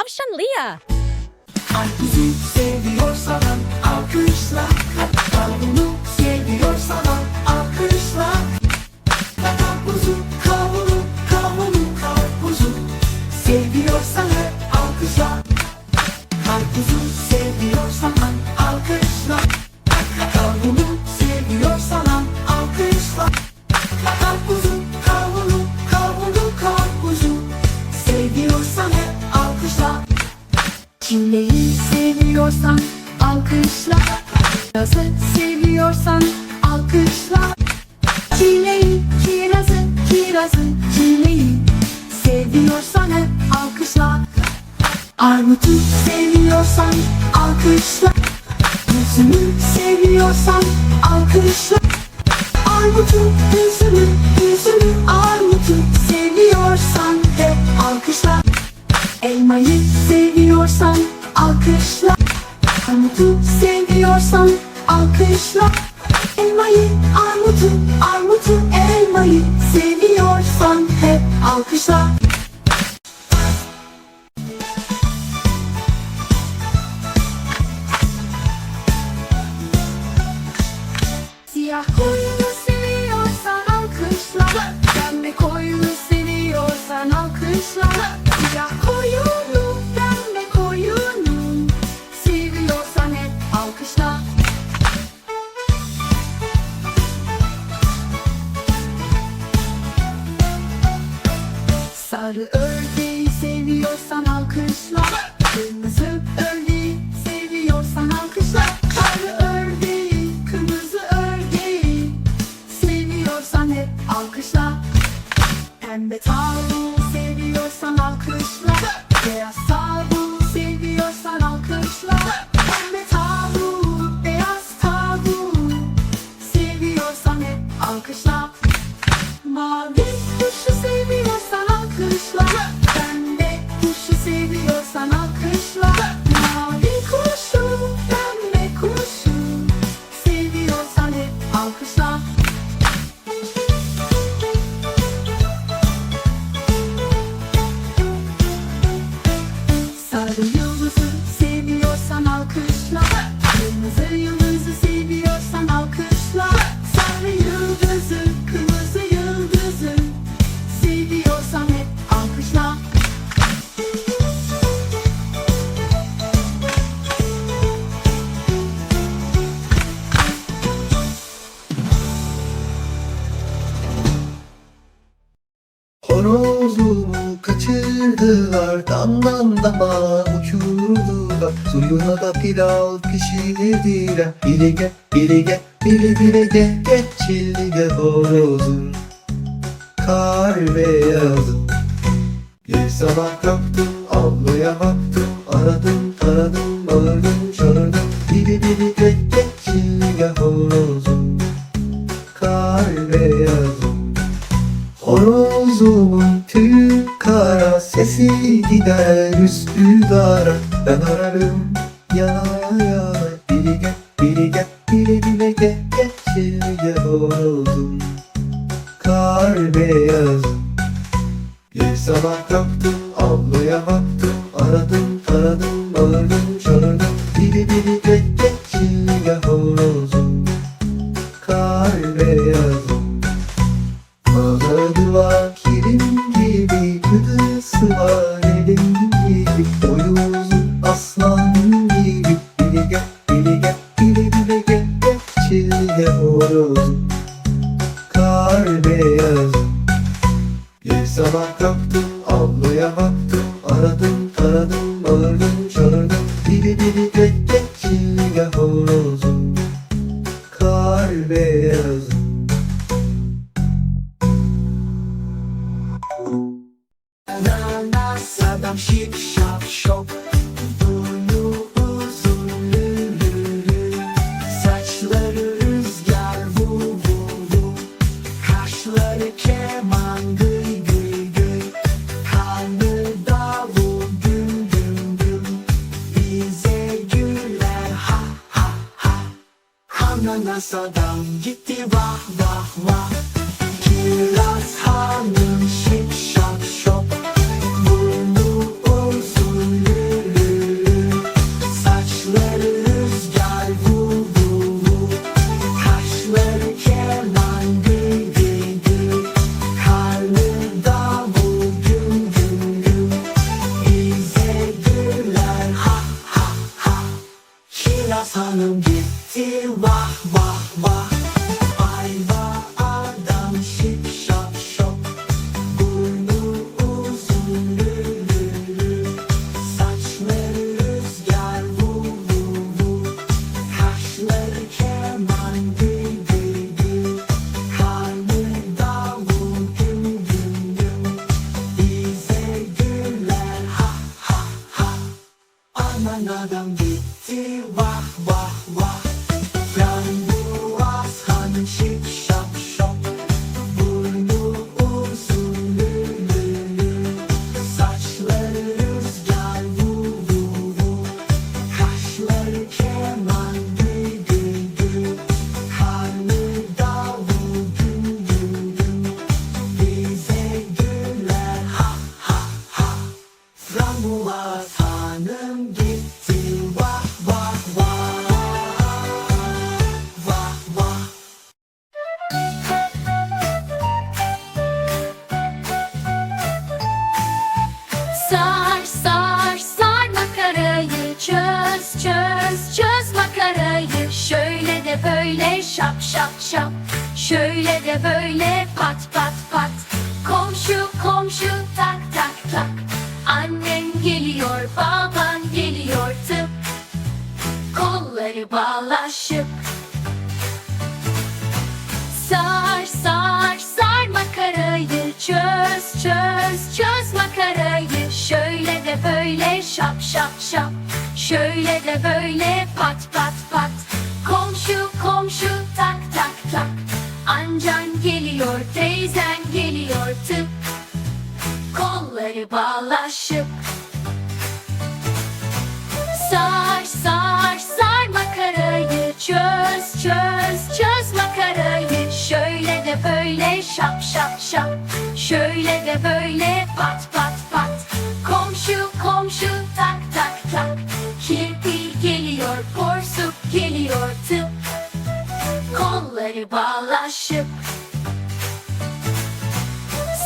tavşan Lia. Karpuzu seviyorsan alkışla. Kavunu seviyorsan alkışla. Karpuzu kavunu kavunu karpuzu. Seviyorsan alkışla. Karpuzu seviyorsan alkışla Seviyorsan hep alkışla. Armutu seviyorsan alkışla. Üzümü seviyorsan alkışla. Armutu, üzümü, üzümü, armutu Seviyorsan hep alkışla. Elmayı seviyorsan alkışla. Armutu seviyorsan alkışla. Elmayı, armutu, armutu, elmayı Seviyorsan hep alkışla alkışla Mavi kuşu seviyorsan alkışla. Pembe kuşu seviyorsan alkışla. Mavi kuşu, pembe kuşu Seviyorsan hep alkışla. Sarı yıldızı kaçırdılar. Damdan dama uçurdular. Suyuna da pilav pişirdiler. Biri gel, biri gel, biri bire gel Geçildi de horozum Kar beyazım Bir sabah kalktım ablaya gider Üsküdar'a Ben ararım yana yana Biri gel biri gel biri bile gel Geçirge horozum Kar beyazım Bir sabah kalktım ablaya baktım Aradım taradım bağırdım çağırdım. Biri biri gel geçirge horozum Kar beyazım Ağladılar kirin gibi Gıdısı var Bursa'dan gitti vah vah vah. Kiraz hanım şip şap şop Burnu uzun lülü. Saçları Aman adam gitti. Vah vah vah. Frambuaz hanım şip şap çöz çöz çöz makarayı. Şöyle de böyle şap şap şap. Şöyle de böyle pat pat pat. Komşu komşu tak tak tak. Annen geliyor baban geliyor tıp. Kolları bağlaşıp. Sar sar sar makarayı. Çöz çöz çöz makarayı. Şöyle de böyle şap şap şap şöyle de böyle pat pat pat. Komşu komşu tak tak tak. Amcan geliyor teyzen geliyor tıp. Kolları bağlaşıp. Sar sar sar makarayı çöz çöz çöz makarayı. Şöyle de böyle şap şap şap. Şöyle de böyle pat pat pat geliyor tıp kolları bağlaşıp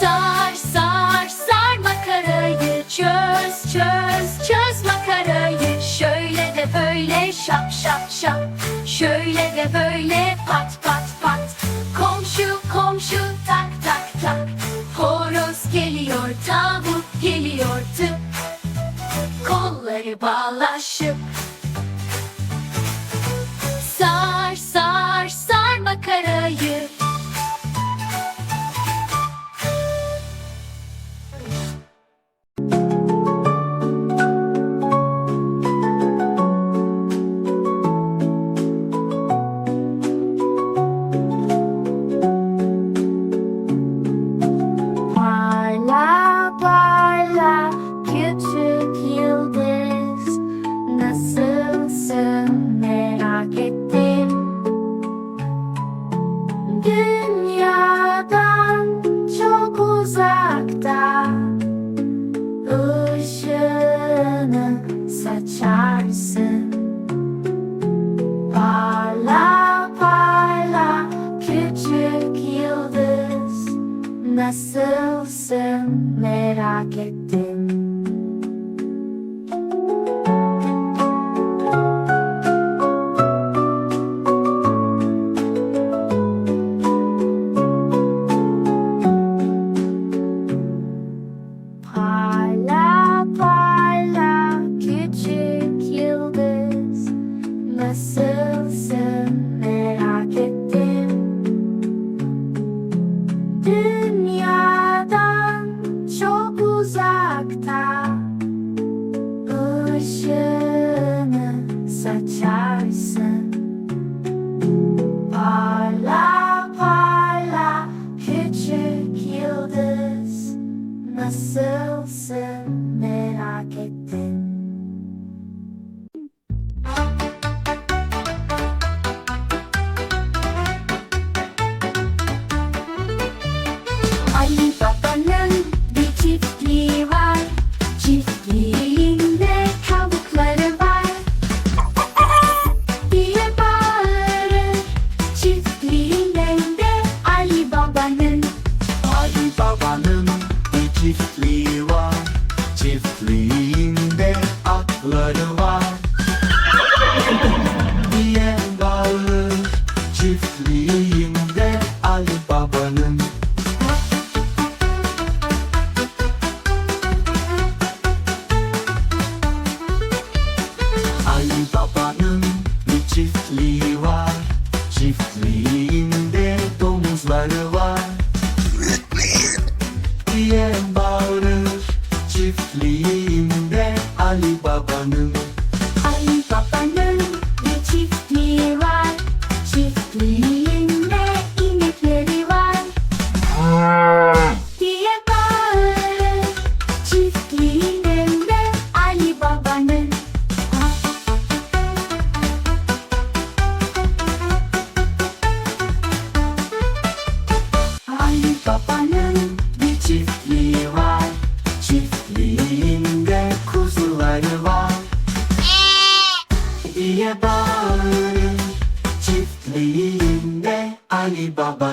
Sar sar sar makarayı çöz çöz çöz makarayı. Şöyle de böyle şap şap şap. Şöyle de böyle pat pat pat. Komşu komşu tak tak tak. Horoz geliyor tavuk When Alibaba.